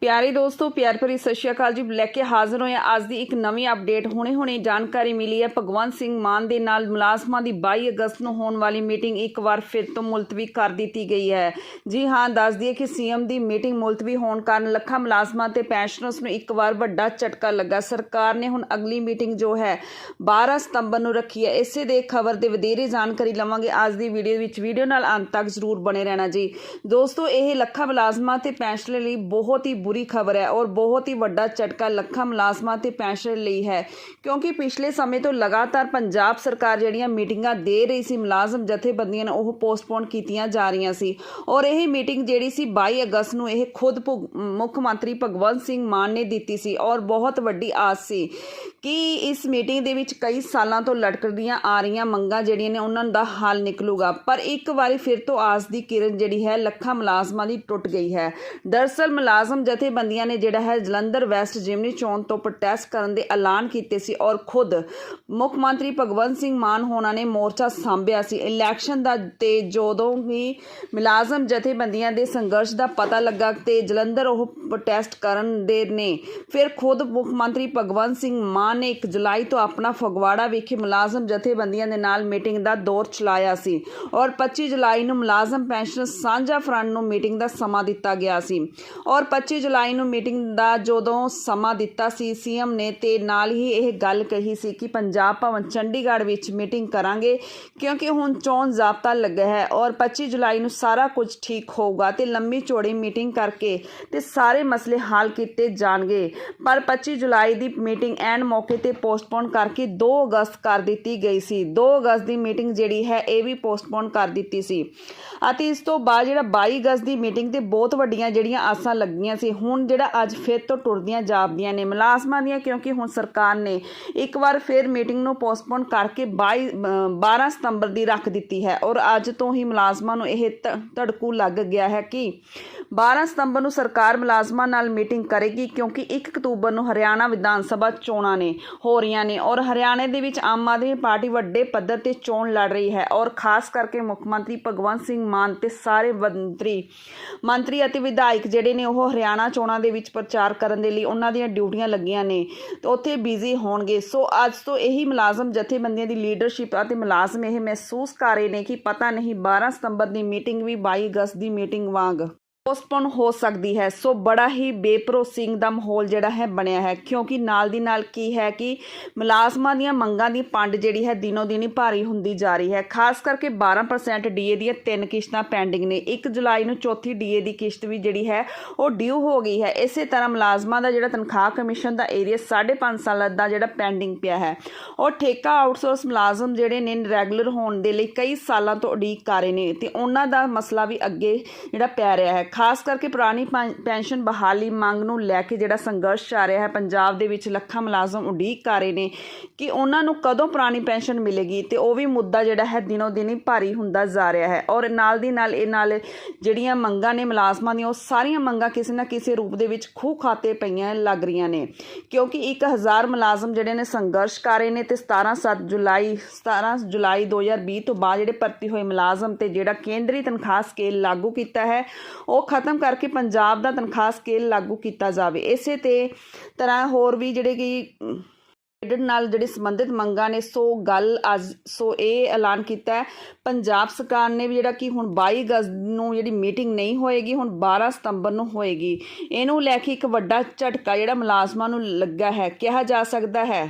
ਪਿਆਰੇ ਦੋਸਤੋ, ਪਿਆਰ ਭਰੀ ਸਤਿ ਸ਼੍ਰੀ ਅਕਾਲ ਜੀ। ਲੈ ਕੇ ਹਾਜ਼ਰ ਹੋਏ ਹਾਂ ਅੱਜ ਦੀ ਇੱਕ ਨਵੀਂ ਅਪਡੇਟ ਹੁਣੇ-ਹੁਣੇ ਜਾਣਕਾਰੀ ਮਿਲੀ ਹੈ, ਭਗਵੰਤ ਸਿੰਘ ਮਾਨ ਦੇ ਨਾਲ ਮੁਲਾਜ਼ਮਾਂ ਦੀ 22 ਅਗਸਤ ਨੂੰ ਹੋਣ ਵਾਲੀ ਮੀਟਿੰਗ ਇੱਕ ਵਾਰ ਫਿਰ ਤੋਂ ਮੁਲਤਵੀ ਕਰ ਦਿੱਤੀ ਗਈ ਹੈ। ਜੀ ਹਾਂ, ਦੱਸ ਦਈਏ ਕਿ ਸੀਐਮ ਦੀ ਮੀਟਿੰਗ ਮੁਲਤਵੀ ਹੋਣ ਕਾਰਨ ਲੱਖਾਂ ਮੁਲਾਜ਼ਮਾਂ ਤੇ ਪੈਨਸ਼ਨਰਸ ਨੂੰ ਇੱਕ ਵਾਰ ਵੱਡਾ ਝਟਕਾ ਲੱਗਾ। ਸਰਕਾਰ ਨੇ ਹੁਣ ਅਗਲੀ ਮੀਟਿੰਗ ਜੋ ਹੈ 12 ਸਤੰਬਰ ਨੂੰ ਰੱਖੀ ਹੈ। ਇਸੇ ਦੇ ਖਬਰ ਦੇ ਵਧੇਰੇ ਜਾਣਕਾਰੀ ਲਵਾਂਗੇ। ਅੱਜ ਦੀ ਵੀਡੀਓ ਵਿੱਚ ਵੀਡੀਓ ਨਾਲ ਅੰਤ ਤੱਕ ਜ਼ਰੂਰ ਬਣੇ ਰਹਿਣਾ ਜੀ। ਦੋਸਤੋ, ਇਹ ਲੱਖਾਂ ਮੁਲਾਜ਼ਮਾਂ ਤੇ ਪੈਨਸ਼ਨਰ ਲਈ ਬਹੁਤ ਹੀ ਬੁਰੀ ਖਬਰ ਹੈ ਔਰ ਬਹੁਤ ਹੀ ਵੱਡਾ ਝਟਕਾ ਲੱਖਾਂ ਮੁਲਾਜ਼ਮਾਂ ਤੇ ਪੈਨਸ਼ਨ ਲਈ ਹੈ। ਕਿਉਂਕਿ ਪਿਛਲੇ ਸਮੇਂ ਤੋਂ ਲਗਾਤਾਰ ਪੰਜਾਬ ਸਰਕਾਰ ਜਿਹੜੀਆਂ ਮੀਟਿੰਗਾਂ ਦੇ ਰਹੀ ਸੀ, ਮੁਲਾਜ਼ਮ ਜਥੇਬੰਦੀਆਂ ਨੇ ਉਹ ਪੋਸਟਪੋਨ ਕੀਤੀਆਂ ਜਾ ਰਹੀਆਂ ਸੀ। ਔਰ ਇਹ ਮੀਟਿੰਗ ਜਿਹੜੀ ਸੀ 22 ਅਗਸਤ ਨੂੰ ਇਹ ਖੁਦ ਮੁੱਖ ਮੰਤਰੀ ਭਗਵੰਤ ਸਿੰਘ ਮਾਨ ਨੇ ਦਿੱਤੀ ਸੀ ਔਰ ਬਹੁਤ ਵੱਡੀ ਆਸ ਸੀ ਕਿ ਇਸ ਮੀਟਿੰਗ ਦੇ ਵਿੱਚ ਕਈ ਸਾਲਾਂ ਤੋਂ ਲਟਕਦੀਆਂ ਆ ਰਹੀਆਂ ਮੰਗਾਂ ਜਿਹੜੀਆਂ ਨੇ ਉਹਨਾਂ ਦਾ ਹੱਲ ਨਿਕਲੂਗਾ। ਪਰ ਇੱਕ ਵਾਰੀ ਫਿਰ ਤੋਂ ਆਸ ਦੀ ਕਿਰਨ ਜਿਹੜੀ ਹੈ, ਲੱਖਾਂ ਮੁਲਾਜ਼ਮਾਂ ਦੀ ਟੁੱਟ ਗਈ ਹੈ। ਦਰਸਲ ਮੁਲਾਜ਼ਮ ਜਥੇਬੰਦੀਆਂ ਨੇ ਜਿਹੜਾ ਹੈ ਜਲੰਧਰ ਵੈਸਟ ਜਿਮਨੀ ਚੋਣ ਤੋਂ ਪ੍ਰੋਟੈਸਟ ਕਰਨ ਦੇ ਐਲਾਨ ਕੀਤੇ ਸੀ ਔਰ ਖੁਦ ਮੁੱਖ ਮੰਤਰੀ ਭਗਵੰਤ ਸਿੰਘ ਮਾਨ ਹੋਣਾ ਨੇ ਮੋਰਚਾ ਸਾਂਭਿਆ ਸੀ। ਇਲੈਕਸ਼ਨ ਦਾ ਤੇ ਜਦੋਂ ਵੀ ਮੁਲਾਜ਼ਮ ਜਥੇਬੰਦੀਆਂ ਦੇ ਸੰਘਰਸ਼ ਦਾ ਪਤਾ ਲੱਗਾ ਤੇ ਜਲੰਧਰ ਉਹ ਪ੍ਰੋਟੈਸਟ ਕਰਨ ਦੇ ਨੇ, ਫਿਰ ਖੁਦ ਮੁੱਖ ਮੰਤਰੀ ਭਗਵੰਤ ਸਿੰਘ ਮਾਨ ਨੇ 1 ਜੁਲਾਈ ਤੋਂ ਆਪਣਾ ਫਗਵਾੜਾ ਵਿਖੇ ਮੁਲਾਜ਼ਮ ਜਥੇਬੰਦੀਆਂ ਦੇ ਨਾਲ ਮੀਟਿੰਗ ਦਾ ਦੌਰ ਚਲਾਇਆ ਸੀ ਔਰ 25 ਜੁਲਾਈ ਨੂੰ ਮੁਲਾਜ਼ਮ ਪੈਨਸ਼ਨ ਸਾਂਝਾ ਫਰੰਟ ਨੂੰ ਮੀਟਿੰਗ ਦਾ ਸਮਾਂ ਦਿੱਤਾ ਗਿਆ ਸੀ। ਔਰ 25 ਜੁਲਾਈ ਨੂੰ ਮੀਟਿੰਗ ਦਾ ਜਦੋਂ ਸਮਾਂ ਦਿੱਤਾ ਸੀ, ਸੀਐਮ ਨੇ ਤੇ ਨਾਲ ਹੀ ਇਹ ਗੱਲ ਕਹੀ ਸੀ ਕਿ ਪੰਜਾਬ ਭਵਨ ਚੰਡੀਗੜ੍ਹ ਵਿੱਚ ਮੀਟਿੰਗ ਕਰਾਂਗੇ ਕਿਉਂਕਿ ਹੁਣ ਚੋਣ ਜ਼ਾਬਤਾ ਲੱਗਾ ਹੈ ਔਰ 25 ਜੁਲਾਈ ਨੂੰ ਸਾਰਾ ਕੁਝ ਠੀਕ ਹੋਊਗਾ ਤੇ ਲੰਮੀ ਚੌੜੀ ਮੀਟਿੰਗ ਕਰਕੇ ਤੇ ਸਾਰੇ ਮਸਲੇ ਹੱਲ ਕੀਤੇ ਜਾਣਗੇ। ਪਰ 25 ਜੁਲਾਈ ਦੀ ਮੀਟਿੰਗ ਐਨ ਮੌਕੇ ਤੇ ਪੋਸਟਪੋਨ ਕਰਕੇ 2 ਅਗਸਤ ਕਰ ਦਿੱਤੀ ਗਈ ਸੀ। 2 ਅਗਸਤ ਦੀ ਮੀਟਿੰਗ ਜਿਹੜੀ ਹੈ, ਇਹ ਵੀ ਪੋਸਟਪੋਨ ਕਰ ਦਿੱਤੀ ਸੀ। ਅਤੇ ਇਸ ਤੋਂ ਬਾਅਦ ਜਿਹੜਾ 22 ਅਗਸਤ ਦੀ ਮੀਟਿੰਗ ਤੇ ਬਹੁਤ ਵੱਡੀਆਂ ਜਿਹੜੀਆਂ ਆਸਾਂ ਲੱਗੀਆਂ ਸੀ ਹੁਣ ਜਿਹੜਾ ਅੱਜ ਫਿਰ ਤੋਂ ਟੁੱਟਦੀਆਂ ਜਾਪਦੀਆਂ ਨੇ ਮੁਲਾਜ਼ਮਾਂ ਦੀਆਂ ਕਿਉਂਕਿ ਹੁਣ ਸਰਕਾਰ ਨੇ ਇੱਕ ਵਾਰ ਫਿਰ ਮੀਟਿੰਗ ਨੂੰ ਪੋਸਟਪੋਨ ਕਰਕੇ 22 ਅ, 12 ਸਤੰਬਰ ਦੀ ਰੱਖ ਦਿੱਤੀ ਹੈ ਔਰ ਅੱਜ ਤੋਂ ਹੀ ਮੁਲਾਜ਼ਮਾਂ ਨੂੰ ਇਹ ਧੜਕੂ ਲੱਗ ਗਿਆ ਹੈ ਕਿ 12 ਸਤੰਬਰ ਨੂੰ ਸਰਕਾਰ ਮੁਲਾਜ਼ਮਾਂ ਨਾਲ ਮੀਟਿੰਗ ਕਰੇਗੀ ਕਿਉਂਕਿ 1 ਅਕਤੂਬਰ ਨੂੰ ਹਰਿਆਣਾ ਵਿਧਾਨ ਸਭਾ ਚੋਣਾਂ ਨੇ ਹੋ ਰਹੀਆਂ ਨੇ ਔਰ ਹਰਿਆਣੇ ਦੇ ਵਿੱਚ ਆਮ ਆਦਮੀ ਪਾਰਟੀ ਵੱਡੇ ਪੱਧਰ ਤੇ ਚੋਣ ਲੜ ਰਹੀ ਹੈ ਔਰ ਖਾਸ ਕਰਕੇ ਮੁੱਖ ਮੰਤਰੀ ਭਗਵੰਤ ਸਿੰਘ ਮਾਨ ਤੇ ਸਾਰੇ ਮੰਤਰੀ ਮੰਤਰੀ ਅਤੇ ਵਿਧਾਇਕ ਜਿਹੜੇ ਨੇ ਉਹ ਹਰਿਆਣਾ ਚੋਣਾਂ ਦੇ ਵਿੱਚ ਪ੍ਰਚਾਰ ਕਰਨ ਦੇ ਲਈ ਉਹਨਾਂ ਦੀਆਂ ਡਿਊਟੀਆਂ ਲੱਗੀਆਂ ਨੇ ਤੇ ਉੱਥੇ ਬਿਜ਼ੀ ਹੋਣਗੇ। ਸੋ ਅੱਜ ਤੋਂ ਇਹੀ ਮੁਲਾਜ਼ਮ ਜਥੇਬੰਦੀਆਂ ਦੀ ਲੀਡਰਸ਼ਿਪ ਅਤੇ ਮੁਲਾਜ਼ਮ ਇਹ ਮਹਿਸੂਸ ਕਰ ਰਹੇ ਨੇ ਕਿ ਪਤਾ ਨਹੀਂ 12 ਸਤੰਬਰ ਦੀ ਮੀਟਿੰਗ ਵੀ 22 ਅਗਸਤ ਦੀ ਮੀਟਿੰਗ ਵਾਂਗ। ਪੋਸਟਪੋਨ ਹੋ ਸਕਦੀ ਹੈ। ਸੋ ਬੜਾ ਹੀ ਬੇਭਰੋਸਿੰਗ ਦਾ ਮਾਹੌਲ ਜਿਹੜਾ ਹੈ ਬਣਿਆ ਹੈ। ਕਿਉਂਕਿ ਨਾਲ ਦੀ ਨਾਲ ਕੀ ਹੈ ਕਿ ਮੁਲਾਜ਼ਮਾਂ ਦੀਆਂ ਮੰਗਾਂ ਦੀ ਪੰਡ ਜਿਹੜੀ ਹੈ ਦਿਨੋ ਦਿਨੀ ਭਾਰੀ ਹੁੰਦੀ ਜਾ ਰਹੀ ਹੈ। ਖਾਸ ਕਰਕੇ 12% ਡੀਏ ਦੀਆਂ ਤਿੰਨ ਕਿਸ਼ਤਾਂ ਪੈਂਡਿੰਗ ਨੇ। 1 ਜੁਲਾਈ ਨੂੰ ਚੌਥੀ ਡੀਏ ਦੀ ਕਿਸ਼ਤ ਵੀ ਜਿਹੜੀ ਹੈ ਉਹ ਡਿਊ ਹੋ ਗਈ ਹੈ। ਇਸੇ ਤਰ੍ਹਾਂ ਮੁਲਾਜ਼ਮਾਂ ਦਾ ਜਿਹੜਾ ਤਨਖਾਹ ਕਮਿਸ਼ਨ ਦਾ ਏਰੀਆ 5.5 ਸਾਲਾਂ ਦਾ ਜਿਹੜਾ ਪੈਂਡਿੰਗ ਪਿਆ ਹੈ। ਔਰ ਠੇਕਾ ਆਊਟਸੋਰਸ ਮੁਲਾਜ਼ਮ ਜਿਹੜੇ ਨੇ ਰੈਗੂਲਰ ਹੋਣ ਦੇ ਲਈ ਕਈ ਸਾਲਾਂ ਤੋਂ ਉਡੀਕ ਕਰ ਰਹੇ ਨੇ ਤੇ ਉਹਨਾਂ ਦਾ ਮਸਲਾ ਵੀ ਅੱਗੇ ਜਿਹੜਾ ਪੈ ਰਿਹਾ ਹੈ। ਖਾਸ ਕਰਕੇ ਪੁਰਾਣੀ ਪੰ- ਪੈਨਸ਼ਨ ਬਹਾਲੀ ਮੰਗ ਨੂੰ ਲੈ ਕੇ ਜਿਹੜਾ ਸੰਘਰਸ਼ ਚੱਲ ਰਿਹਾ ਹੈ, ਪੰਜਾਬ ਦੇ ਵਿੱਚ ਲੱਖਾਂ ਮੁਲਾਜ਼ਮ ਉਡੀਕ ਕਰ ਰਹੇ ਨੇ ਕਿ ਉਹਨਾਂ ਨੂੰ ਕਦੋਂ ਪੁਰਾਣੀ ਪੈਨਸ਼ਨ ਮਿਲੇਗੀ ਤੇ ਉਹ ਵੀ ਮੁੱਦਾ ਜਿਹੜਾ ਹੈ ਦਿਨੋ ਦਿਨ ਹੀ ਭਾਰੀ ਹੁੰਦਾ ਜਾ ਰਿਹਾ ਹੈ। ਔਰ ਨਾਲ ਦੀ ਨਾਲ ਇਹ ਨਾਲ ਜਿਹੜੀਆਂ ਮੰਗਾਂ ਨੇ ਮੁਲਾਜ਼ਮਾਂ ਦੀਆਂ, ਉਹ ਸਾਰੀਆਂ ਮੰਗਾਂ ਕਿਸੇ ਨਾ ਕਿਸੇ ਰੂਪ ਦੇ ਵਿੱਚ ਖੂਹ ਖਾਤੇ ਪਈਆਂ ਲੱਗ ਰਹੀਆਂ ਨੇ। ਕਿਉਂਕਿ 1000 ਮੁਲਾਜ਼ਮ ਜਿਹੜੇ ਨੇ ਸੰਘਰਸ਼ ਕਰ ਰਹੇ ਨੇ ਤੇ 17 7 ਜੁਲਾਈ 17 ਜੁਲਾਈ 2020 ਤੋਂ ਬਾਅਦ ਜਿਹੜੇ ਭਰਤੀ ਹੋਏ ਮੁਲਾਜ਼ਮ ਤੇ ਜਿਹੜਾ ਕੇਂਦਰੀ ਤਨਖਾਹ ਸਕੇਲ ਲਾਗੂ ਕੀਤਾ ਹੈ, ਉਹ ਖਤਮ ਕਰਕੇ ਪੰਜਾਬ ਦਾ ਤਨਖਾਹ ਸਕੇਲ ਲਾਗੂ ਕੀਤਾ ਜਾਵੇ। ਇਸੇ ਤੇ ਤਰ੍ਹਾਂ ਹੋਰ ਵੀ ਜਿਹੜੇ ਕਿ ਅਮ, ਕ੍ਰੈਡਿਟ ਨਾਲ ਜਿਹੜੇ ਸੰਬੰਧਿਤ ਮੰਗਾਂ ਨੇ ਸੋ ਗੱਲ ਅੱਜ ਸੋ ਇਹ ਐਲਾਨ ਕੀਤਾ ਹੈ। ਪੰਜਾਬ ਸਰਕਾਰ ਨੇ ਵੀ ਜਿਹੜਾ ਕਿ ਹੁਣ 22 ਅਗਸਤ ਨੂੰ ਜਿਹੜੀ ਮੀਟਿੰਗ ਨਹੀਂ ਹੋਏਗੀ ਹੁਣ 12 ਸਤੰਬਰ ਨੂੰ ਹੋਏਗੀ। ਇਹਨੂੰ ਲੈ ਕੇ ਇੱਕ ਵੱਡਾ ਝਟਕਾ ਜਿਹੜਾ ਮੁਲਾਜ਼ਮਾਂ ਨੂੰ ਲੱਗਾ ਹੈ। ਕਿਹਾ ਜਾ ਸਕਦਾ ਹੈ